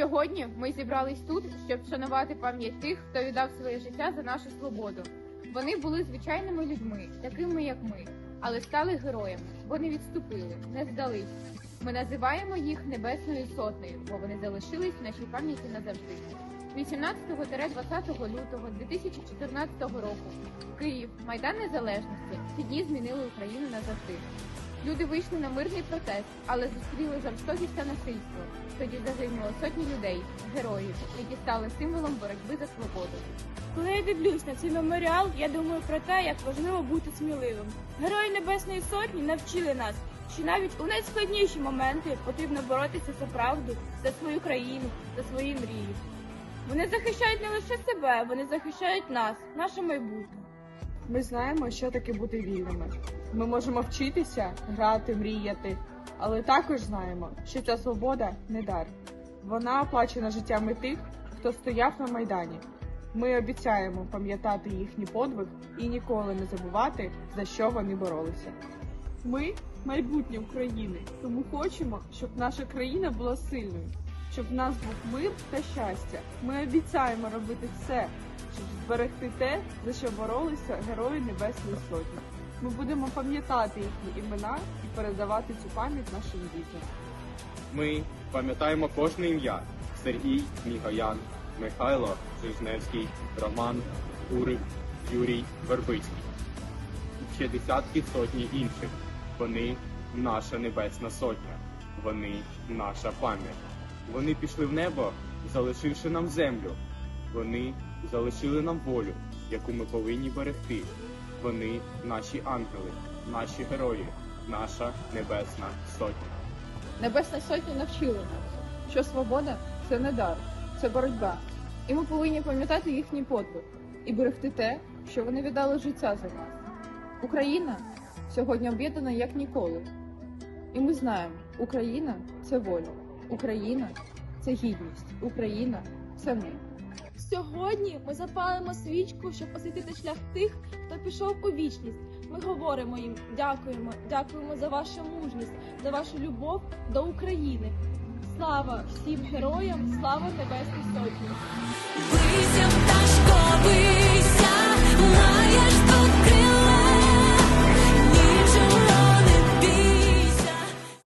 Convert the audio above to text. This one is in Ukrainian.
Сьогодні ми зібрались тут, щоб вшанувати пам'ять тих, хто віддав своє життя за нашу свободу. Вони були звичайними людьми, такими як ми, але стали героями. Вони відступили, не здались. Ми називаємо їх Небесною Сотнею, бо вони залишились в нашій пам'яті назавжди. 18-20 лютого 2014 року Київ, Майдан Незалежності. Ці дні змінили Україну назавжди. Люди вийшли на мирний протест, але зустріли жорстокість та насильство. Тоді загинуло сотні людей, героїв, які стали символом боротьби за свободу. Коли я дивлюсь на цей меморіал, я думаю про те, як важливо бути сміливим. Герої Небесної Сотні навчили нас, що навіть у найскладніші моменти потрібно боротися за правду, за свою країну, за свої мрії. Вони захищають не лише себе, вони захищають нас, наше майбутнє. Ми знаємо, що таке бути вільними. Ми можемо вчитися, грати, мріяти, але також знаємо, що ця свобода не дар. Вона оплачена життями тих, хто стояв на майдані. Ми обіцяємо пам'ятати їхній подвиг і ніколи не забувати, за що вони боролися. Ми майбутнє України, тому хочемо, щоб наша країна була сильною, щоб в нас був мир та щастя. Ми обіцяємо робити все, щоб зберегти те, за що боролися герої Небесної Сотні. Ми будемо пам'ятати їхні імена і передавати цю пам'ять нашим дітям. Ми пам'ятаємо кожне ім'я: Сергій Мігоян, Михайло Жизневський, Роман Курик, Юрій Вербицький. І ще десятки сотні інших. Вони наша небесна сотня. Вони наша пам'ять. Вони пішли в небо, залишивши нам землю. Вони залишили нам волю, яку ми повинні берегти. Вони наші ангели, наші герої, наша небесна сотня. Небесна Сотня навчила нас, що свобода це не дар, це боротьба. І ми повинні пам'ятати їхній подвиг і берегти те, що вони віддали життя за нас. Україна сьогодні об'єднана як ніколи. І ми знаємо, Україна це воля, Україна це гідність, Україна це ми. Сьогодні ми запалимо свічку, щоб освітити шлях тих, хто пішов у вічність. Ми говоримо їм дякуємо, дякуємо за вашу мужність, за вашу любов до України. Слава всім героям, слава Небесній Сотні!